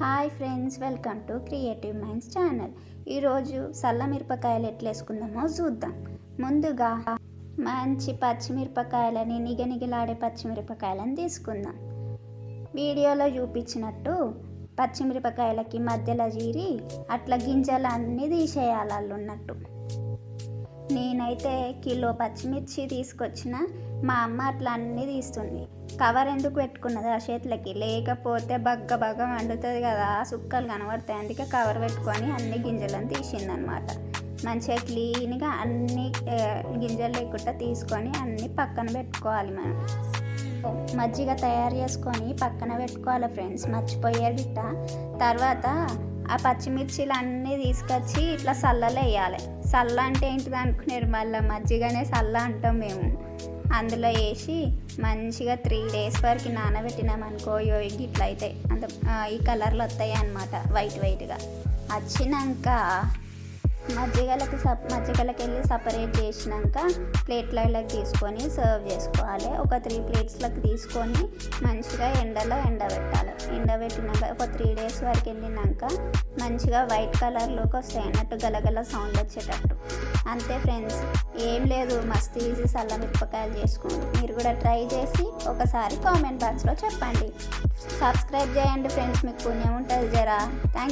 Hi friends welcome to creative minds channel. ఈరోజు సల్ల మిరపకాయలు ఎట్లా వేసుకుందామో చూద్దాం. ముందుగా మంచి పచ్చిమిరపకాయలని నిగనిగలాడే పచ్చిమిరపకాయలను తీసుకుందాం. వీడియోలో చూపించినట్టు పచ్చిమిరపకాయలకి మధ్యలో జీరి అట్లా గింజలు అన్నీ తీసేయాలి వాళ్ళు ఉన్నట్టు నేనైతే కిలో పచ్చిమిర్చి తీసుకొచ్చిన మా అమ్మ అట్లా అన్నీ తీస్తుంది. కవర్ ఎందుకు పెట్టుకున్నది ఆ చేతులకి? లేకపోతే బగ్గ బగ్గ వండుతుంది కదా సుక్కలు కనబడతాయి. అందుకే కవర్ పెట్టుకొని అన్ని గింజలను తీసిందనమాట. మంచిగా క్లీన్గా అన్ని గింజలు లేకుండా తీసుకొని అన్ని పక్కన పెట్టుకోవాలి మనం. మజ్జిగ తయారు చేసుకొని పక్కన పెట్టుకోవాలి ఫ్రెండ్స్. మర్చిపోయారు గిట్ట. తర్వాత ఆ పచ్చిమిర్చిలు అన్నీ తీసుకొచ్చి ఇట్లా సల్లలు వేయాలి. సల్ల అంటే ఏంటిది అనుకున్నారు? మళ్ళీ మజ్జిగనే సల్ల అంటాం మేము. అందులో వేసి మంచిగా త్రీ డేస్ వరకు నానబెట్టినామనుకో యోగి ఇట్లా అవుతాయి అంత ఈ కలర్లు వస్తాయి అన్నమాట వైట్ వైట్గా. వచ్చినాక మజ్జిగలకి సప్ మజ్జిగలకి వెళ్ళి సపరేట్ చేసినాక ప్లేట్లలోకి తీసుకొని సర్వ్ చేసుకోవాలి. ఒక త్రీ ప్లేట్స్లకు తీసుకొని మంచిగా ఎండలో ఎండబెట్టాలి. ఎండబెట్టినాక ఒక త్రీ డేస్ వరకు వెళ్ళినాక మంచిగా వైట్ కలర్లోకి వస్తాయి. అన్నట్టు గలగల సౌండ్ వచ్చేటట్టు. అంతే ఫ్రెండ్స్. ఏం లేదు. మస్తు ఈజీ సల్ల మిరపకాయలు చేసుకోండి మీరు కూడా ట్రై చేసి ఒకసారి కామెంట్ బాక్స్లో చెప్పండి. సబ్స్క్రైబ్ చేయండి ఫ్రెండ్స్. మీకు పుణ్యం ఉంటుంది జరా. థ్యాంక్